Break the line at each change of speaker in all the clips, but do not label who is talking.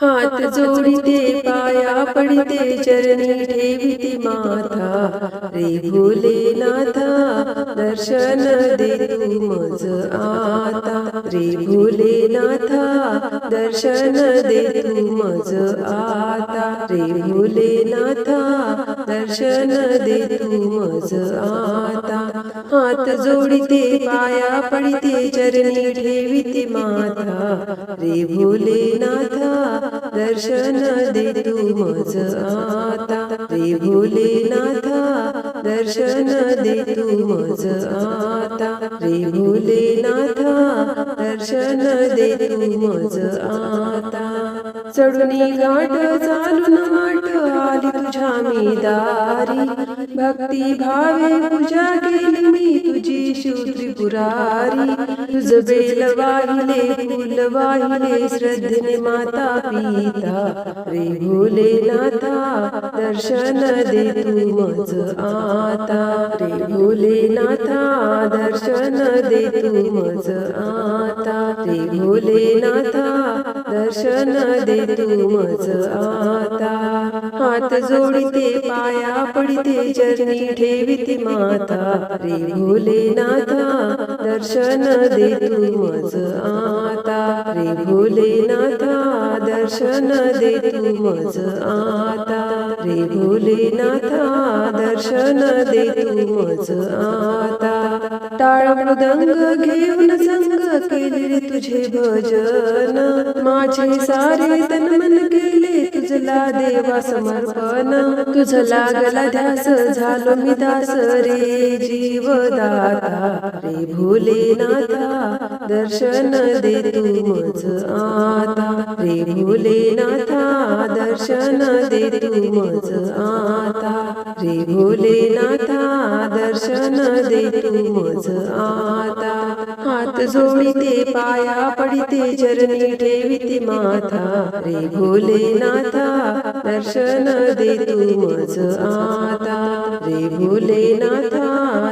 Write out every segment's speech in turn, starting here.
हात जोडिते पाया पडिते चरणी ठेविते माथा। रे भोलेनाथा दर्शन दे तू मज आता। रे भोलेनाथा दर्शन दे तू मज आता। रे भोलेनाथा दर्शन दे तू मज आता। हात जोडिते पाया पडिते चरणी ठेविते माथा रे भोलेनाथा, दर्शन दे तू मज आता। रे भोलेनाथा, दर्शन दे तू मज आता। रे भोलेनाथा, दर्शन दे तू मज आता। चढुनी घाट चालून वाट आली तुझ्या मी दारी भक्ती भावे पूजा केली तुझी त्रिपुरारी तुझ बेल वाहिले फुल वाहिले श्रद्धेने माता पिता। रे भोले नाथा, दर्शन दे तू मज आता। रे भोले नाथा, दर्शन दे तू मज आता। रे भोले नाथा, दर्शन दे तू मज आता। हात जोडिते पाया पडिते चरणी ठेविते माता। रे भोलेनाथा दर्शन दे तू मज आता। रे भोलेनाथा दर्शन दे तू मज आता। रे भोलेनाथा दर्शन दे तू मज आता। टाळ मृदंग घेऊन संग केले तुझे भजन। माझे सारे तन मन तुझला देवा समर्पण, तुझ लागला ध्यास झालो मी दास रे, जीवदाता रे, भोलेनाथा, दर्शन दे तू आता रे, भोलेनाथा, दर्शन दे तू मज आता रे, भोलेनाथा, दर्शन दे तू मज आता हात जोडिते, पाया पडिते चरणी ठेविते माथा। रे भोलेनाथा दर्शन दे तू मज आता। रे भोलेनाथा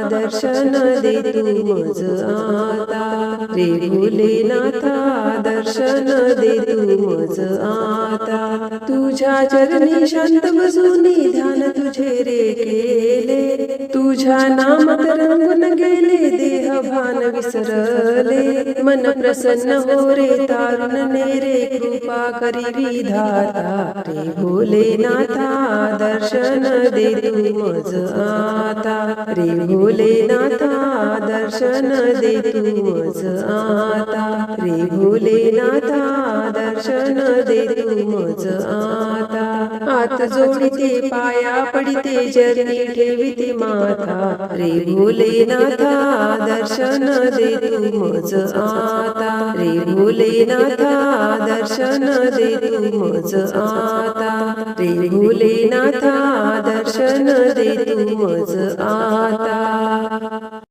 दर्शन दे तू मज आता। रे भोलेनाथा दर्शन दे तू मज आता। तुझ्या चरणी शांत बसूनी, ध्यान तुझे रे केले। तुझ्या नामात रंगून गेले भान विसरले। मन प्रसन्न हो रे तारुण ने रे कृपा करी विधाता रे भोलेनाथा दर्शन दे तू मज आता। रे भोलेनाथा दर्शन दे तू मज आता। रे भोलेनाथा दर्शन दे तू हात जोडिते पाया पडिते चरणी ठेविते माथा रे भोलेनाथा दर्शन दे तू मज आता। रे भोलेनाथा दर्शन दे तू मज आता। रे भोलेनाथा दर्शन दे तू मज आता।